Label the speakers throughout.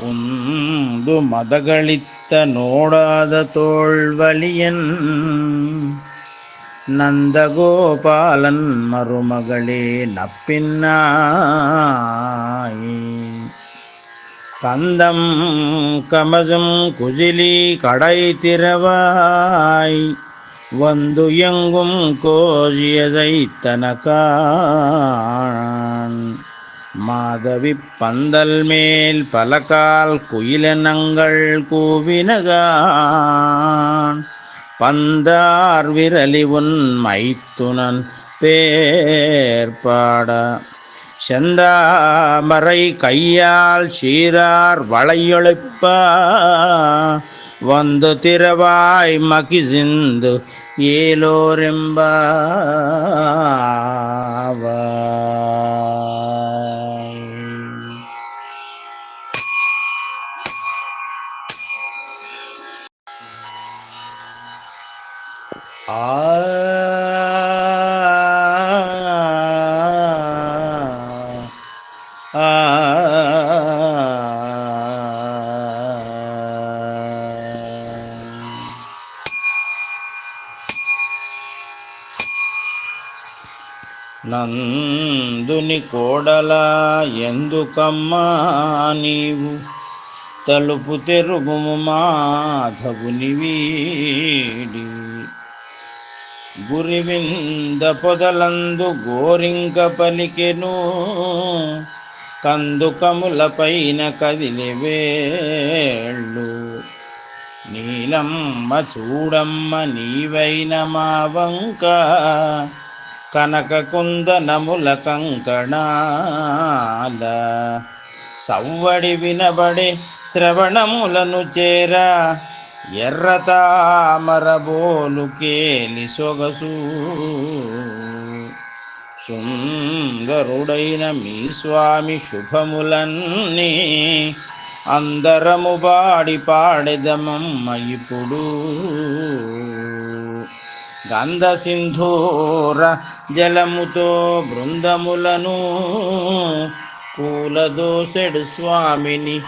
Speaker 1: உந்து மதகளித்த நோடாத தோல்வலியன் நந்தகோபாலன் மருமகளே நப்பின்னாய். கந்தம் கமஜம் குஜிலி கடை திறவாய். வந்து எங்கும் கோஜியதை தனக்கான் மாதவி பந்தல் மேல் பலகால் குயிலனங்கள் கூவினகான். பந்தார் விரலி உன் மைத்துனன் பேர்பாட. செந்தாமரை கையால் சீரார் வளையொழிப்பா. வந்து திரவாய் மகிசிந்து ஏலோரெம்பா నందుని కోడలా ఎందుకమ్మా నీవు తలుపు తెరుగుము మాధవుని వీడి గురివింద పొదలందు గోరింక పలికెను కందుకములపైన కదిలివేళ్ళు కదిలి వేళ్ళు. నీలమ్మ చూడమ్మ నీవైన మా వంక కనక కుందనముల కంకణాల. సవ్వడి వినబడే శ్రవణములను చేరా ఎర్ర తామర కేలి సొగసు. సుందరుడైన మీ స్వామి శుభములన్నీ అందరము పాడి పాడెదమమ్మ ఇప్పుడు. గంధ సింధూర జలముతో బృందములను కూలదోసెడు స్వామిని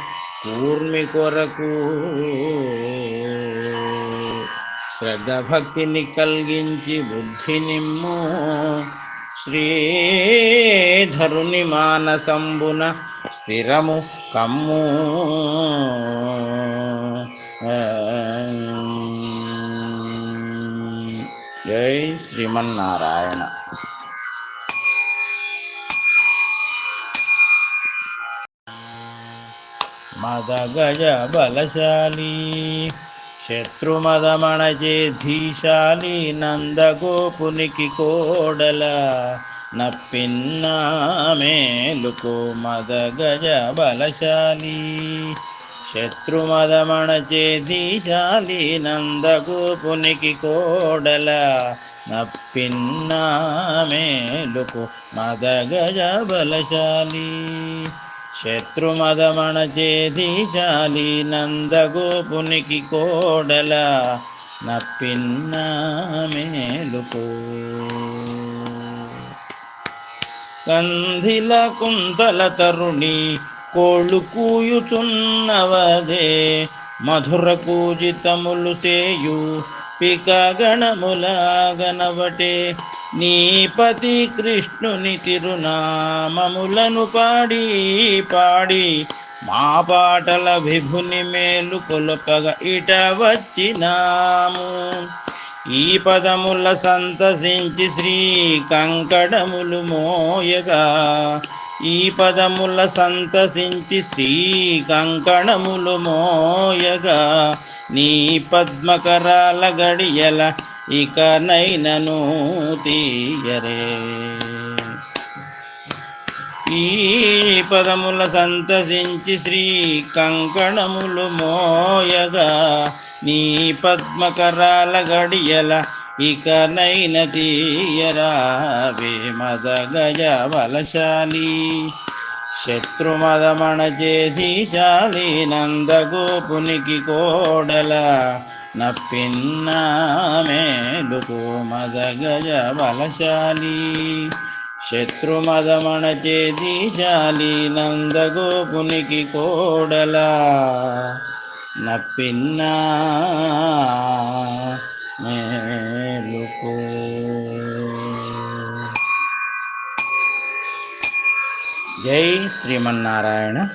Speaker 1: కూర్మి కొరకు. శ్రద్ధ భక్తిని కలిగించి బుద్ధి నిమ్ము శ్రీధరుని మానసంబున స్థిరము కమ్ము. జై శ్రీమన్నారాయణ. మదగజ బలశాలి. శత్రుమదమణజేధీశాలి నందగోపునికి కోడల నప్పిన్నా మేలుకు మదగజ బలశాలి. శత్రుమదమణచేదీశాలి నందగోపునికి కోడల నప్పిన్నా మేలుకు మదగజ బలశాలి. శత్రుమదమణ ధీశాలి నందగోపునికి కోడల నప్పిన్నా మేలుకు కంధిల కుంతల తరుణి కోళ్ళు కూయుచున్నవదే మధుర కూజితములు చేయు పికగణములాగనవటే. నీపతి కృష్ణుని తిరునామములను పాడి పాడి మా పాటల విభుని మేలు కొలుపగ ఇట వచ్చినాము. ఈ పదముల సంతసించి శ్రీ కంకణములు మోయగా ఈ పదముల సంతసించి శ్రీ కంకణములు మోయగా నీ పద్మకరాల గడియల ఇక నైనను తీయరే. ఈ పదముల సంతసించి శ్రీ కంకణములు మోయగా నీ పద్మకరాల గడియల ఇకనైన తీయరా వేమద గజ బలశాలి శత్రుమదమణ చేధిశాలి నందగోపునికి కోడల నప్పిన్నా మేలుకు మద గజ బలశాలి. శత్రుమదమణ చేతి జాలి నందగోపునికి కోడలా. నప్పిన్నా మేలుకో జై శ్రీమన్నారాయణ.